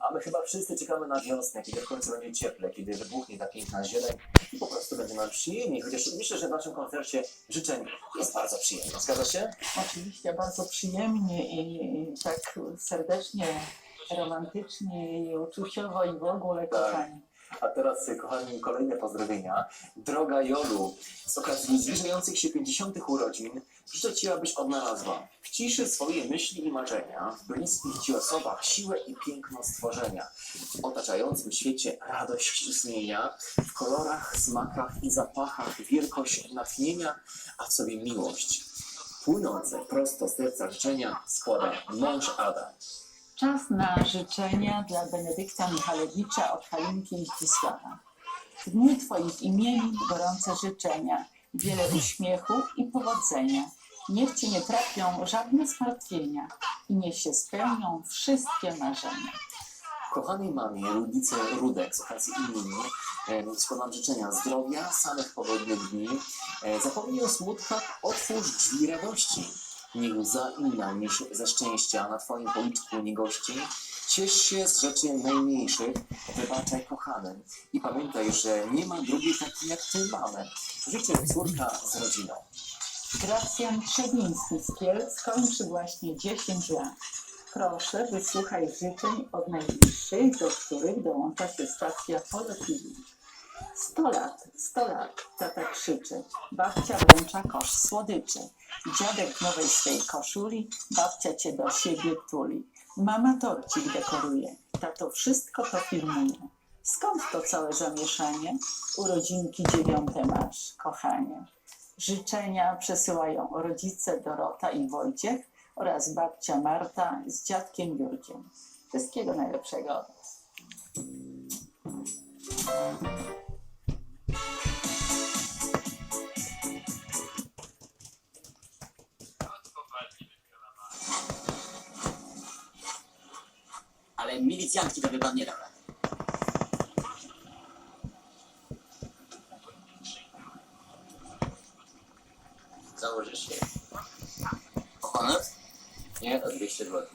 A my chyba wszyscy czekamy na wiosnę, kiedy w końcu będzie cieple, kiedy wybuchnie ta piękna zieleń i po prostu będzie nam przyjemniej. Chociaż myślę, że w naszym koncercie życzeń jest bardzo przyjemno. Zgadza się? Oczywiście bardzo przyjemnie i tak serdecznie, romantycznie i uczuciowo i w ogóle Tak. kochani. A teraz, kochani, kolejne pozdrowienia. Droga Jolu, z okazji zbliżających się 50. urodzin życzę Ci, abyś odnalazła w ciszy swoje myśli i marzenia, w bliskich Ci osobach siłę i piękno stworzenia, w otaczającym świecie radość istnienia, w kolorach, smakach i zapachach wielkość natchnienia, a w sobie miłość. Płynące prosto z serca życzenia składa mąż Ada. Czas na życzenia dla Benedykta Michalewicza od Halinki i Zdzisława. W dniu Twoich imienin gorące życzenia, wiele uśmiechu i powodzenia. Niech Cię nie trapią żadne zmartwienia i niech się spełnią wszystkie marzenia. Kochanej mamie Ludice Rudek z okazji imieniny e, składam życzenia zdrowia, samych pogodnych dni. E, zapomnij o smutkach, otwórz drzwi radości. Niech łza niż ze szczęścia na Twoim policzku nie gości. Ciesz się z rzeczy najmniejszych, wybaczaj kochanym. I pamiętaj, że nie ma drugiej takiej jak Ty mamy. Życzę córka z rodziną. Gracjan Trzebiński z Kielc kończy właśnie 10 lat. Proszę, wysłuchaj życzeń od najbliższych, do których dołącza się stacja Polo 100 lat, 100 lat, tata krzyczy. Babcia wręcza kosz słodyczy. Dziadek w nowej swej koszuli, babcia cię do siebie tuli. Mama torcik dekoruje, tato wszystko to filmuje. Skąd to całe zamieszanie? Urodzinki dziewiąte masz, kochanie. Życzenia przesyłają rodzice Dorota i Wojciech oraz babcia Marta z dziadkiem Jurkiem. Wszystkiego najlepszego. Milicjantki to by pan nie dał rady. Założysz się? O honor? Nie, o 200 zł.